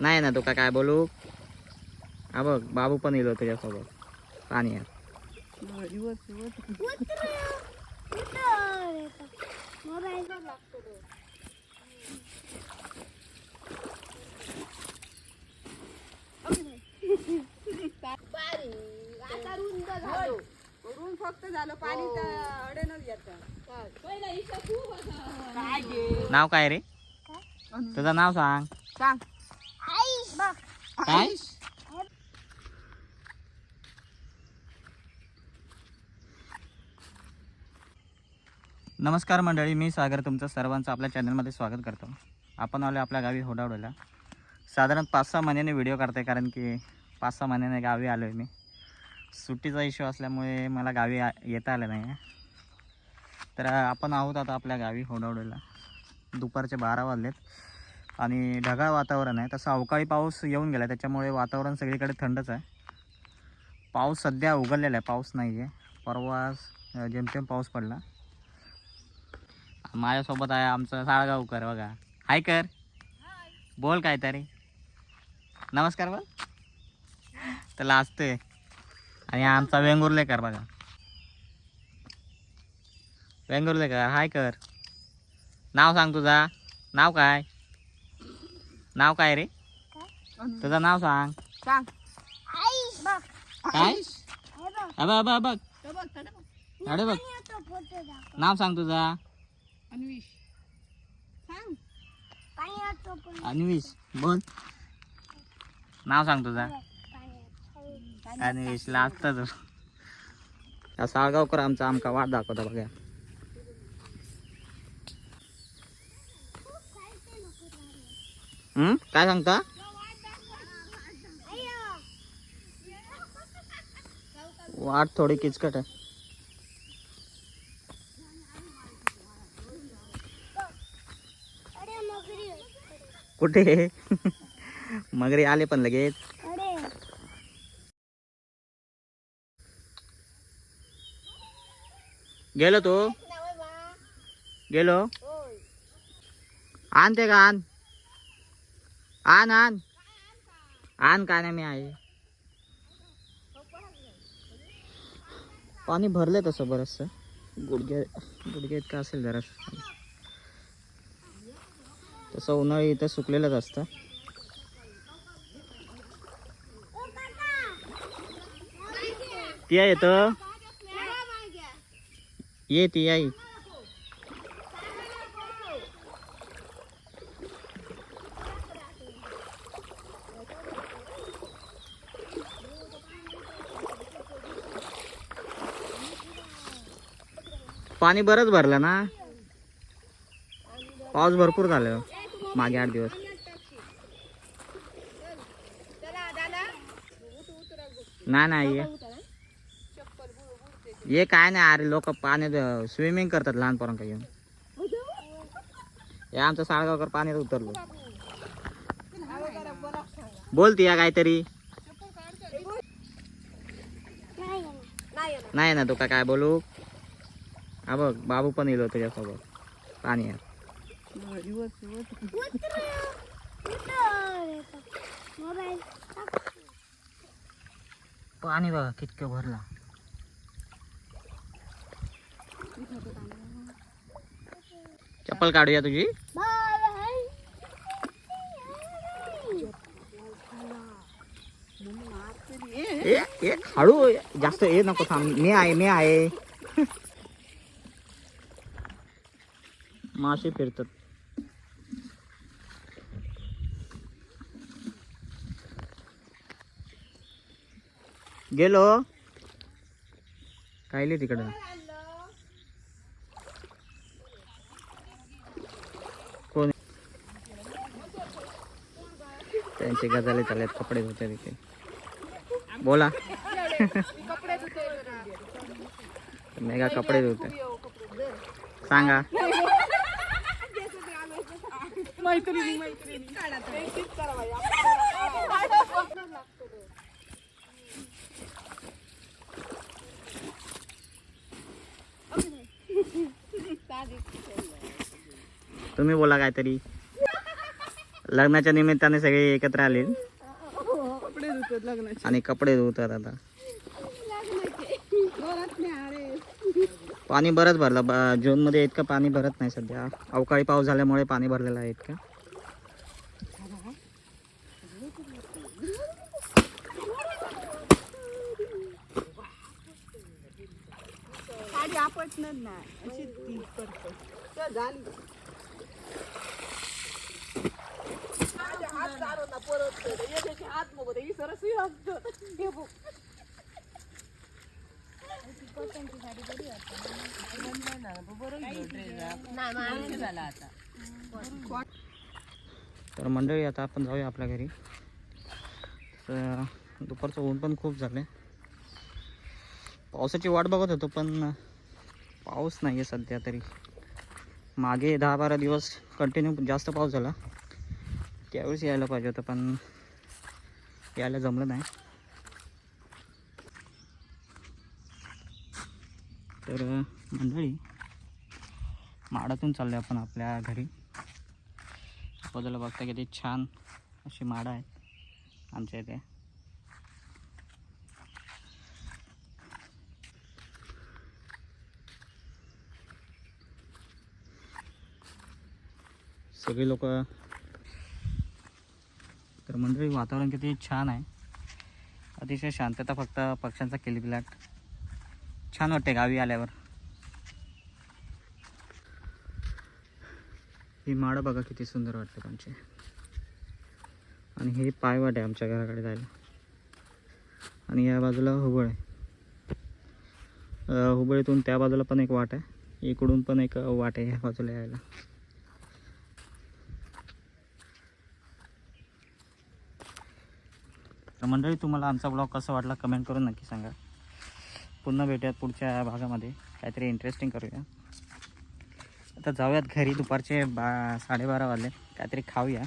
नाही ना तुका काय बोलू? हा बघ बाबू पण येलो तुझ्यासोबत पाणी आहे. आता रुंद झालो. वरून फक्त झालं पाणी तर अडेनच येतं नाव काय रे? तुझं नाव सांग. सांग. काय नमस्कार मंडळी मी सागर तुमचं सर्वांचं आपल्या चॅनलमध्ये स्वागत करतो. आपण आलो आपल्या गावी होडावडीला. साधारण पाच सहा महिन्याने व्हिडिओ करते कारण की पाच सहा महिन्याने गावी आलो आहे मी. सुट्टीचा इश्यू असल्यामुळे मला गावी आ- येता आलं नाही तर आपण आहोत आता आपल्या गावी होडावडीला. दुपारचे बारा वाजलेत. आणि ढगाळ वातावरण आहे. तसं अवकाळी पाऊस येऊन गेला त्याच्यामुळे वातावरण सगळीकडे थंडच आहे. पाऊस सध्या उघडलेला आहे. पाऊस नाही आहे परवा जेमतेम पाऊस पडला. माझ्यासोबत आहे आमचं साळगावकर बघा. हाय कर. बोल काय तरी नमस्कार बोल. तर लाजतोय आणि आमचा वेंगुर्लेकर बघा. वेंगुर्लेकर हाय कर. नाव सांग तुझा. नाव काय? नाव काय रे? तुझं नाव सांग. सांग. काय? अबा अबा बघ. बघ तर बघ अरे बघ. नाव सांग तुझा. अन्विश बोल. नाव सांग तुझा. अन्विश लाजत तू हा साळगावकर आमचा आमका वाट दाखवता बघा काय सांगता? वाट थोडी किचकट आहे. कुठे? मगरी आले पण लगेच. गेलो तू. गेलो. आण ते का आण. आण आण. आण काय नाही मी आहे पाणी भरले तसं बरंचसं. गुडघे गुडघ्या इतकं असेल जरा. तसं उन्हाळी इथं सुकलेलंच असतं. ती येतं ये ती आई. पाणी बरंच भरलं ना? पाऊस भरपूर झालं. मागे आठ दिवस. नाही नाही ये. ये काय नाही अरे लोक पाण्यात स्विमिंग करतात लहान येऊन. हे आमचं साळगावकर पाण्यात उतरलो. बोलती या काहीतरी. नाही नाही ना तुका काय बोलू? हा बघ बाबू पण येलो तुझ्यासोबत पाणी आहे. पाणी बघा कितकं भरला. चप्पल काढूया तुझी. ए ए हळू जास्त ये नको थांब. मी आहे मी आहे. मासे फिरतात. गेलो. कायले तिकडं? कोण? त्यांचे गजाले चालत कपडे धुते तिथे बोला. मेगा कपडे धुते. सांगा. मैत्रिणी मैत्रिणी. तुम्ही. बोला काहीतरी. लग्नाच्या निमित्ताने सगळे एकत्र आले. कपडे धुतात लग्नाचे. आणि कपडे धुतात आता. पाणी बरंच भरलं. ब- जूनमध्ये इतकं पाणी भरत नाही सध्या. अवकाळी पाऊस झाल्यामुळे पाणी भरलेलं आहे इतकं. साडी बरी वाटते तर तर मंडळी आता आपण जाऊया आपल्या घरी. तर दुपारचं ऊन पण खूप झालं पावसाची वाट बघत होतो पण पाऊस नाही आहे सध्या तरी. मागे दहा बारा दिवस कंटिन्यू जास्त पाऊस झाला. त्यावेळेस यायला पाहिजे होतं पण यायला जमलं नाही. तर मंडळी माडातून चाललो आपण आपल्या घरी. बाजूला बघता किती छान अशी माडं आहेत आमच्या इथे. सगळे लोक तर मंडळी वातावरण किती छान आहे. अतिशय शांतता फक्त पक्ष्यांचा किलबिलाट. छान वाटते गावी आल्यावर. ही माडं बघा किती सुंदर वाटते त्यांचे आणि हे पायवाट आहे आमच्या घराकडे जायला. आणि या बाजूला हुबळ आहे. हुबळीतून त्या बाजूला पण एक वाट आहे. इकडून पण एक वाट आहे ह्या बाजूला यायला. तर मंडळी तुम्हाला आमचा ब्लॉग कसा वाटला कमेंट करून नक्की सांगा. पुन्हा भेटूयात पुढच्या भागामध्ये. काहीतरी इंटरेस्टिंग करूया. आता जाऊयात घरी दुपारचे बा साडेबारा वाजले. काहीतरी खाऊया.